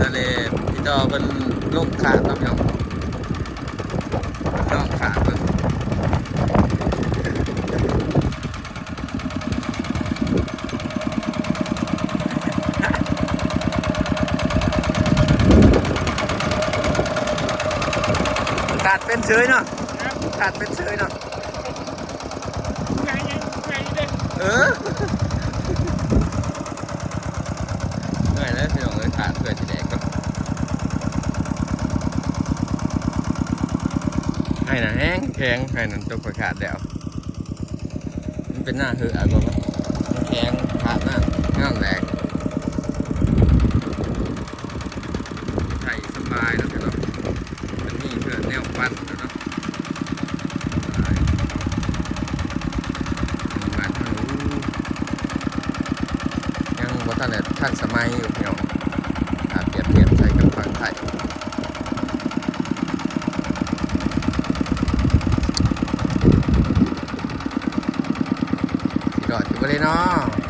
ทะเลพี่ดอเป็นลงขาดเนาะพี่น้องลงขาดเพิ่นขาดเป็นเฉยเนาะขาดเป็นเฉยเนาะไงไงไงเด็กเออเหนื่อยแล้วพี่น้องเลยขาดเพื่อจะแดกก็ไอ้น่ะแห้งแข็งไอ้นั่นตัวขาดแล้วมันเป็นหน้าหืออะไรบ้าแข็งขาดหน้าง่ามแหลกไทยสบายเนาะพี่น้องมันมีเพื่อแนวปั้นแล้วเนาะยังว่าท่านท่านสมัยอยู่พี่น้องอาเปรียบเทียบใช้กับฝั่งไทย สีดอดอยู่ก็เลยเนาะ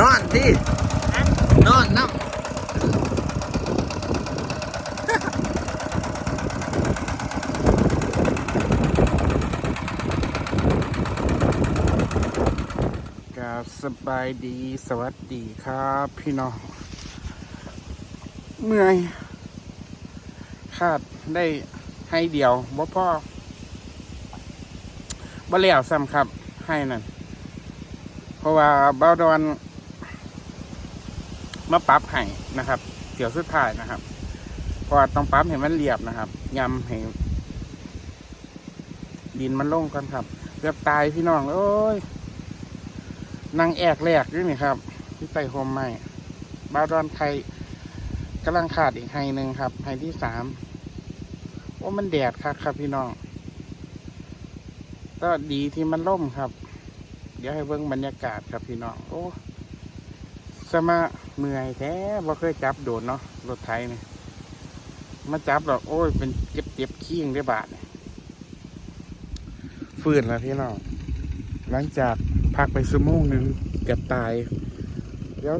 นอนดินอนน้ำกับสบายดีสวัสดีครับ พี่น้องเมื่อย คาดได้ให้เดียวบ่พ่อบ่แล้วซ้ำครับให้นั่นเพราะว่าเบาดอนมาปรับให้นะครับเดี๋ยวสุดท้ายนะครับเพราะต้องปรับให้มันเรียบนะครับยำให้ดินมันลงก่อนครับเกือบตายพี่น้องโอ้ยนางแอกแหลกด้วยนี่ครับที่ไต่โฮมใหม่บ้าดอนไทยกำลังขาดอีกไฮหนึ่งครับไฮที่สาม โอ้มันแดดครับครับพี่น้องก็ดีที่มันล่มครับ เดี๋ยวให้เบิ่งบรรยากาศครับพี่น้องโอ้สมาเมื่อยแท้บ่เคยจับโดนเนาะรถไทยเนี่ยมาจับหรอกโอ้ย เป็นเจ็บเจ็บขี้งได้บาทฟื้นแล้วพี่น้องหลังจากพักไปชั่วโมงหนึ่งเกือบตาย เดี๋ยว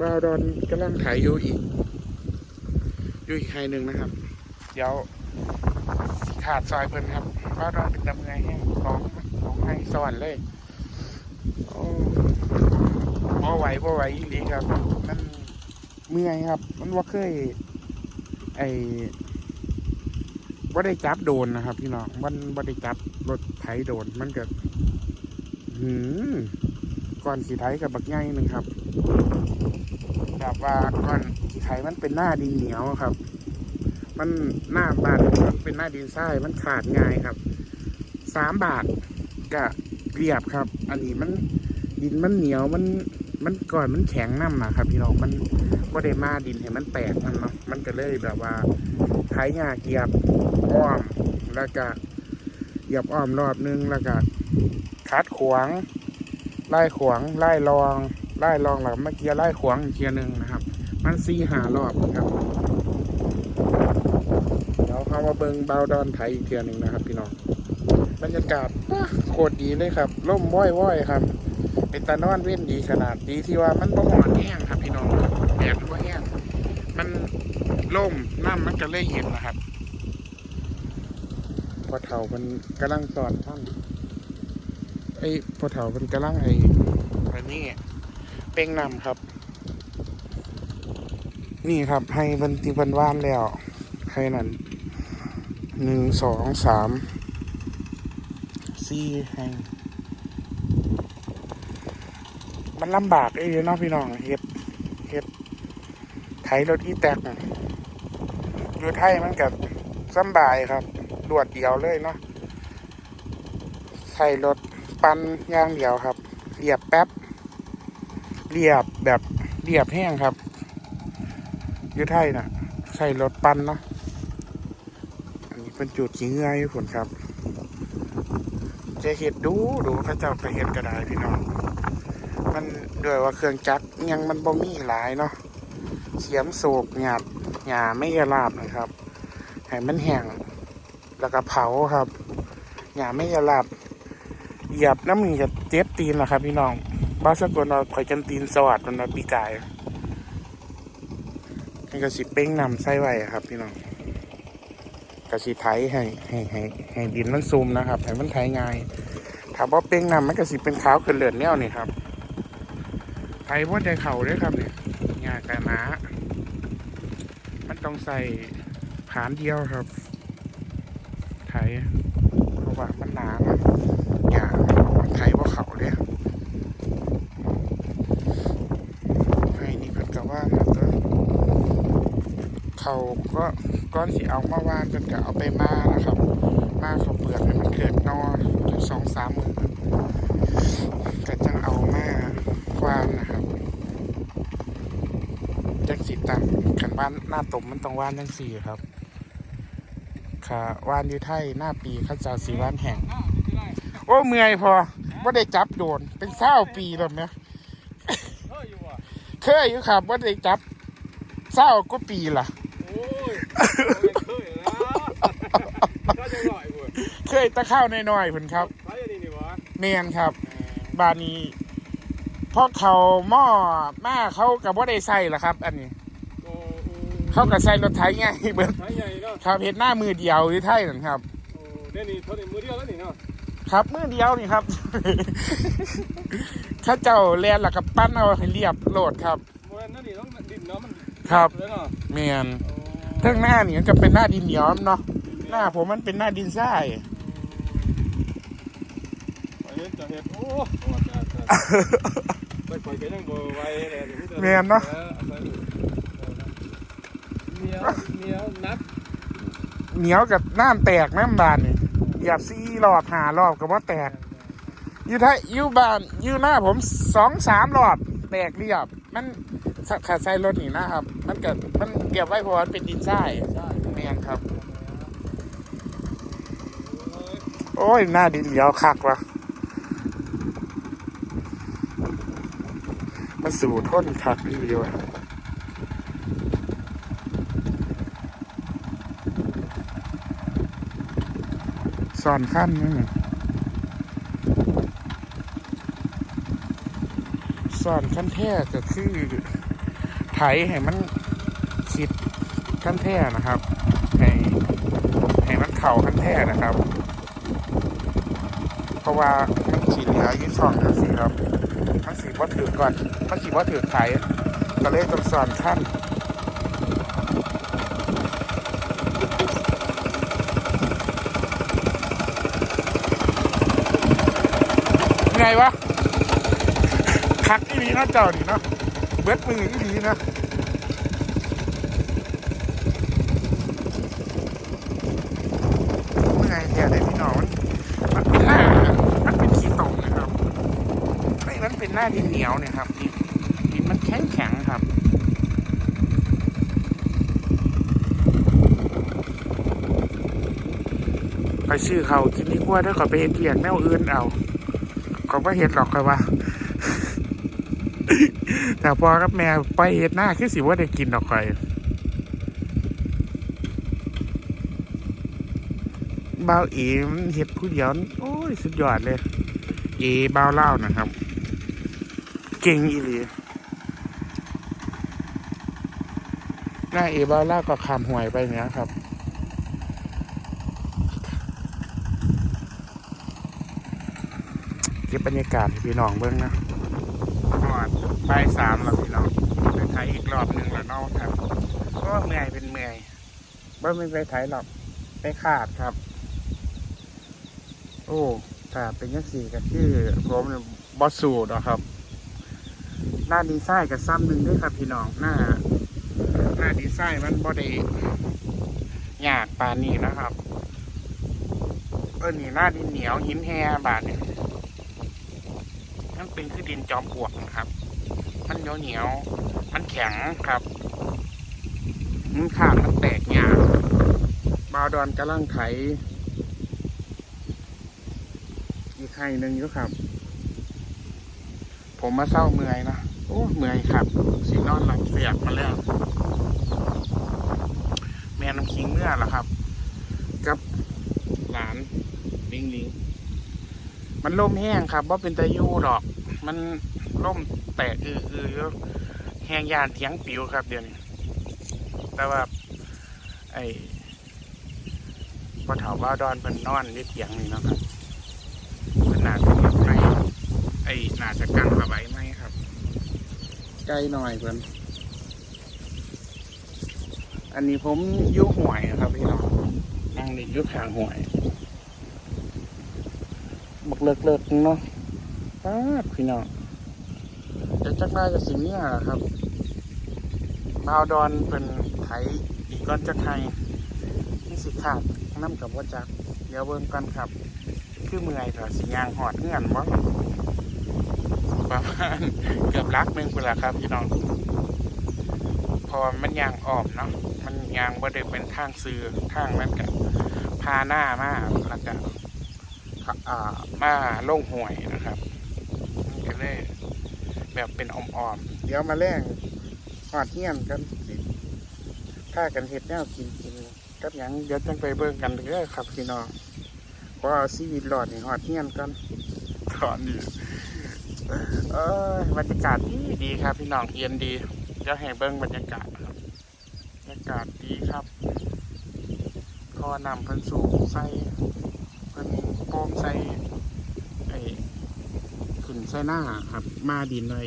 บาวดอนกำลังถ่ายอยู่อีกอยู่อีกใครหนึ่งนะครับ เดี๋ยวาดซอยเพิ่นครับบาวดอนเป็นตำไงแห้งสองสองให้สอนเลยโอ้พอไหวพอไหวอีหลีครับ มันเมื่อยครับ มันว่าเคย ไอ้ว่าได้จับโดนนะครับ พี่น้องมันว่าได้จับรถไถโดนมันเกิดหืมก่อนสีไทยกับบักไงหนึ่งครับแบบว่าก่อนสีไทยมันเป็นหน้าดินเหนียวครับ มันหน้าบาดมันเป็นหน้าดินทรายมันขาดง่ายครับสามบาทกะเรียบครับ อันนี้มันดินมันเหนียวมันมันก่อนมันแข็งน้ำนะครับ พี่น้องมันก็ได้มาดินเห็นมันแตกมันเนาะมันก็เลยแบบว่าไถงาเกียบอ้อมแล้วก็เหยียบอ้อมรอบนึงแล้วก็คัดขวางไล่ขวางไล่รองไล่รองหลังเมื่อกี้ไล่ขวางอีกเทียหนึ่งนะครับ มันซีหารอบครับามาเบิงเบาดอนไทยอีกเทียหนึ่งนะครับ พี่น้องบรรยากาศโคตรดีเลยครับร่มว้อยว้อยครับ เป็นตานอนเว้นดีขนาดดีที่ว่ามันบ่หอนแห้งครับ พี่น้องแดดบ่แห้งมันล่มน้ำมันก็เลยเย็นนะครับพอเท่ามันกำลังสอนท่านไอ้พอเถาเป็นกระลังไอ้อันนี้เป้งนำครับ นี่ครับให้บันติบันว่านแล้วให้นั่น หนึ่งสองสามสี่แห่งมันลำบากไอ้เนาะพี่น้องเฮ็ดเฮ็ดไถรถที่แตกน่ะอยู่ไทยมันกับสำบายครับรวดเดียวเลยเนาะใส่รถปันอย่างเดียวครับเรียบแป๊บเรียบแบบเรียบแห้งครับอยุไทยนะใส่รถปันเนาะอันนี้ เป็นจุดขี้เงื่อยู่ผลครับ จะเห็ดดูดูเข้าเจ้าไปเห็ดก็ได้พี่น้อง มันด้วยว่าเครื่องจักรยังมันบ่มีหลายเนาะเสียมโศกหยาดหยาไม่ยาลาบนะครับให้มันแห้งแล้วก็เผาครับหยาไม่ยาลาบเหยียบน้ำหนึ่งจะเจ็บตีนล่ะครับ พี่น้องบ้าสกลเราข่อยจันตีนสวัสดิ์มันนะปีกายนี่ก็สิเป้งนำไส้ไว้ครับ พี่น้อง ก็สิไถให้ให้ให้ให้ดินมันซุ่มนะครับให้มันไถง่ายถามว่าเป้งนำมันก็สิเป็นขาวขึ้นเหลือนแนวนี่ครับไถว่าใจเข่าด้วยครับเนี่ยงากแต่หนามันต้องใส่ผานเดียวครับ ไถเพราะว่ามันหนานะอย่าไถว่าเขาเลยไอ้นี่เพิ่นก็ว่านะก็ เขาก็ก้อนสีเอามาวานเพิ่นก็เอาไปมานะครับ มาเขาเปลือกให้มันเกิดนออยู่สองสามมือก็จังเอามาวานนะครับจังสีตันขันว่านหน้าตมมันต้องว่านจังสี่ครับ ค่ะวานอยู่ไทยหน้าปีข้าเจ้าสีวานแห่ง โอ้เมื่อยพอว่าได้จับโดนเป็นเศร้าปีแล้วเนี่ยเฮ้ยอยู่ว่ะเคยอยู่ครับว่าได้จับเศร้าก็ปีล่ะ เคยนะก็จะหน่อยเว้ยเคยตะเข้าน้อยๆเพิ่นครับไปอันนี้นี่วะเนียนครับบานนี้พอเขาหม้อมาเขากับว่าได้ใส่ล่ะครับ อันนี้โอ้เขากับใส่รถไถไงเบิดใช้ใหญ่เนาะครับเห็นหน้ามือเดียวอยู่ไทยนั่นครับโอ้เดี๋ยวนี้เท่านี้มือเดียวแล้วนี่เนาะครับมือเดียวนี่ครับเข้าเจ้าแลนหลักกับปั้นเอาให้เรียบโหลดครับมันนั่นนี่ต้องดินเนาะมันครับเลยเนาะเมียน เทั้งหน้านี่มันก็เป็นหน้าดินเหนียวเนาะหน้าผมมันเป็นหน้าดินทรายไปเห็นจะเห็นโอ้ไปปล่อยกันยังบ่ไหวเลยเมียนเนาะเหนียวเหนียวนักเหนียวกับน้ำแตกน้ำบานนี่หยาบซี่รอบหารอบกับว่าแตกอยู่ทยอยู่บานอยู่หน้าผมสองสามรอบแตกเรียบมัน ขาดใส่รถนี่นะครับ มันเกิดมันเก็บไว้เพราะมันเป็นดินทรายใช่เมียนครับ โอ้ย หน้าดินเหนียวคักวะมาสู่ทนคักนี่เดียวะสอนขั้นนี่สอนขั้นแท้ก็คือ ไถให้มันคิดขั้นแท้นะครับ ให้ให้มันเข่าขั้นแท้นะครับ เพราะว่ามันสีเหลืออยี่สองจังสีครับมันสีว่าถือก่อนมันสีว่าถือไถก็เลยต้องสอนขั้นไงวะคักอีหลีเนาเจ้านี่เนาะ เบิดมืออีหลีนะเมื่อไงเนี่ยเด็กพี่น้องมันมันเป็นหน้ามันเป็นขี้ตมนะครับไม่มันเป็นหน้าดินเหนียวเนี่ยครับดินดินมันแข็งแข็งครับไปซื้อเขากินดีกว่าถ้าเขาไปเห็ดเลี้ยงแนวอื่นเอาเขาไม่เห็ดหรอกครับว่า แต่พอกับแม่ไปเห็ดหน้าคือสิว่าได้กินดอกไก่บ่าเอ๋มเห็ดผู้เดียวนี่โอ้ย สุดยอดเลย เอบ่าเล่านะครับ เก่งอีหลีหน้าเอบ่าเล่าก็คำห่วยไปเนี้ยครับเก็บบรรยากาศให้พี่น้องเบิ้งนะ อดบ่ายสามแล้วพี่น้องไปไทยอีกรอบหนึ่งแล้วเนาะครับก็เมื่อยเป็นเมื่อยเบิ้งไม่ไปไทยหรอกไปขาดครับ โอ้ถ้าเป็นยังสี่ก็คือผมบอสสูดหรอกครับ หน้าดีไซน์กับซ้ำหนึ่งด้วยครับพี่น้องหน้า หน้าดีไซน์มันบอดียากปานนี้นะครับเออนี่หน้าดินเหนียวหินแฮบาทเนี่ย มันเป็นคือดินจอมปลวกนะครับ มันเหนียวเหนียว มันแข็งครับมันขาดมันแตกหยาบาวดอนกำลังไถอีกไข่หนึ่งอยู่ครับ ผมมาเศร้าเมื่อยนะโอ้เมื่อยครับสีนอนหลับเสียกมาแล้ว แม่น้ำคิงเมื่อละครับ กับหลานลิงลิง มันล่มแห้งครับว่าเป็นตะยูดอก มันล่มแตกอืออืออยู่แห้งยานเถียงปิวครับเดี๋ยวนี้ แต่ว่า ไอ้พอเถาว่าดอนเพิ่นนอนนี่เถียงนี่เนาะครับเพิ่นน่าจะรับไหมไอ้น่าจะกั้งระบายไหมครับ ใกล้หน่อยเพิ่นอันนี้ผมอยุห่วยครับพี่น้องนั่งนี่อยุข้างห่วย บักเลิกเลิกเนาะป้าพี่น้องเดี๋ยวจักได้กับสิ่งนี้แหละครับบาวดอนเป็นไถอีกก้อนจะไทยนี่สิขาดน้ำกับว่าจัก เดี๋ยวเบิ่งกันครับ คือเมื่อยเถอะสิยางหอดเงื่อนบ่ประมาณเกือบลักหนึ่งพุ่นละครับพี่น้อง พอมันยางออกเนาะมันยางบ่ได้เป็นทางซื้อทางนั้นกับพาหน้ามาแล้วก็ มาลงห่วยนะครับมันก็เลยแบบเป็นอ่อมๆ เดี๋ยวมาแรงหอดเฮียนกันสิถ้ากันเห็ดแนวกินกินกับหยังเดี๋ยวจังไปเบิ่งกันเด้อครับพี่น้องเพราะเอาชีวิตรอดนี่หอดเฮียนกันตอนนี้เออบรรยากาศดีดีครับ พี่น้องเย็นดีเดี๋ยวให้เบิ่งบรรยากาศครับบรรยากาศดีครับพอนำเพิ่นสูงใส่เป็น โปมใส่ไอ้ขึ้นใส่หน้าครับ มาดินเลย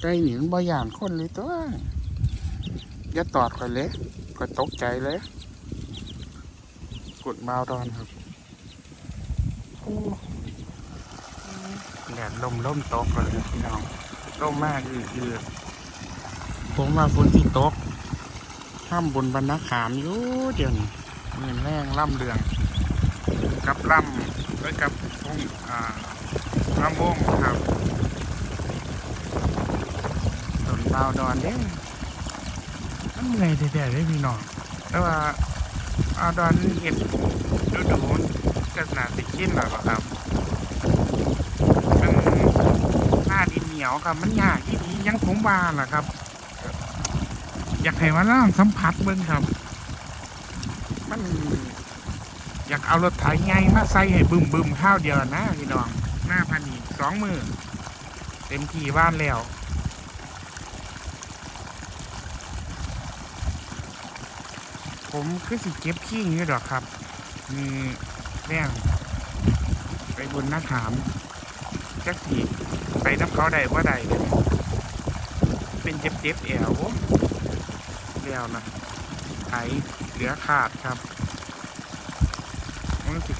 ไก่หนิมันบ่ย่านคนเลยตัวอย่าตอดข่อยเลยข่อยตกใจเลยกดมาวดอนครับโอ้แดดลมล่มตกเลยพี่น้องล่มมากอืดอืดผมว่าฝนที่ตกห้ามบนบรรณาขามอยู่เดี๋ยวนี้เงินแรงล่ำเรือง กับลำด้วยกับวงอ่าลำวงครับต้นดาวดอนเด้มันเหนื่อยแท้ๆเลยพี่น้องแต่ว่าอาดอนเห็ดดูดูๆก็น่าติกินแล้วล่ะครับมันหน้าดินเหนียวครับ มันยากที่ดียังผมบานล่ะครับ อยากให้มาล่างสัมผัสเบิ่งครับ มัน อยากเอารถไถไงมาใส่ให้บึมบึมข้าวเดียวนะพี่น้องหน้าพันอีกสองมือเต็มที่บ้านแล้วผมคือสิเก็บขี้อย่างนี้ดอกครับ มีแรงไปบนหน้าถาม จักสีไปน้ำเขาได้ว่าใดเนี่ยเป็นเจ็บเจ็บๆแอวแล้วนะไถเหลือขาดครับ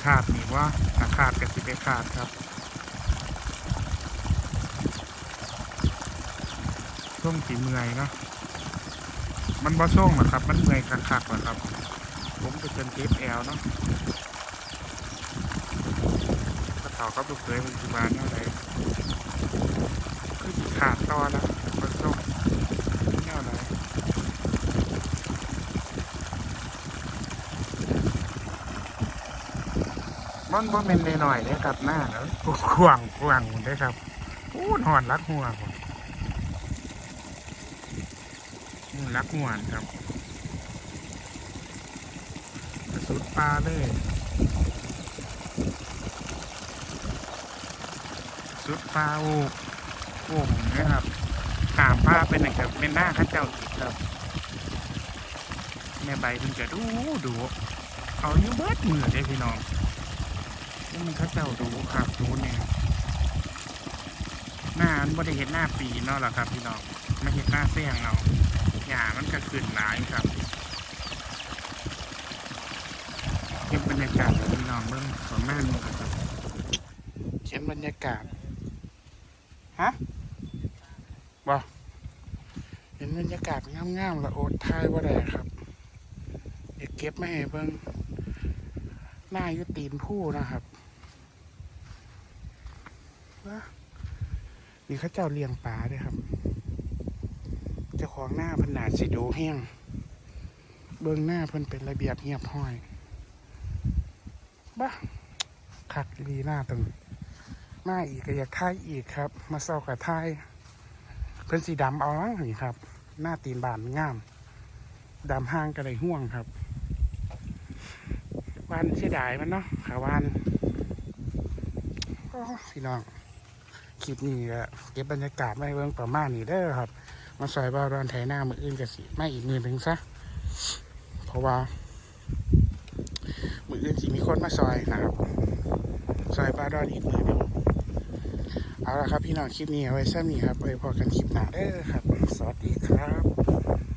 ขาดนี่ว่าถ้าขาดก็สิไปขาดครับช่วงสีเมื่อยเนาะมันบ่ช่วงหรอครับ มันเมื่อยคักๆหรอครับ ผมจะจนเจ็บแอวเนาะถ้าเขาก็บุกเลยมันสิบานเท่าไหร่คือขาดต่อแล้วงเท่าไหร่ มันบ่เป็นหน่อยๆเลยครับหน้าแล้วขวางขวางหมดเลยครับอู้หอนรักหัวผมรักหัวครับสุดปลาเลย สุดปลาโอ้โอ่งนะครับขามผ้าเป็นหนึ่งกับเป็นหน้าข้าเจ้าอีกครับแม่ใบถึงจะดูดูเอาอยู่เบิดมือเลยพี่น้อง นี่มันเขาเจ้าดูครับดูเนี่ยหน้ามันบ่ได้เห็นหน้าปีเนาะหรอครับ พี่น้องไม่เห็นหน้าเสี่ยงเอาหญ้ามันก็ขึ้นหลายครับเก็บบรรยากาศพี่น้องเบิ่งประมาณนี้ครับเขียนบรรยากาศ ฮะบ่เห็นบรรยากาศงามๆละโอดทายว่าได้ครับเดี๋ยวเก็บไมาให้เบิ่งหน้ายุตีนผู้นะครับ ว้านี่เขาเจ้าเลี้ยงปลาด้วยครับ เจ้าของหน้าพันหนาสิดูแห้ง เบื้องหน้าเพิ่นเป็นระเบียบเงียบห้อย บ้าคักดีหน้าตรงหน้าอีกก็อยากทายอีกครับ มาเศร้ากับทายเพิ่นสีดำเอาละนี่ครับ หน้าตีนบานงามดำห้างกระไดห่วงครับวานเสียดายมันเนาะขาวานพี่น้อง คลิปนี้ก็เก็บบรรยากาศมาให้เบิ่งประมาณนี้เด้อครับ มาซอยบ้าวดอนไถหน้ามืออื่นกันสิไม่อีกมือหนึ่งซะ เพราะว่า มืออื่นสิมีคนมาซอยนะครับซอยบ้าวดอนอีกมือหนึ่งเอาละครับพี่น้องคลิปนี้เอาไว้ซ้ำนี้ครับไว้พอกันคลิปหน้าเด้อครับ สวัสดีครับ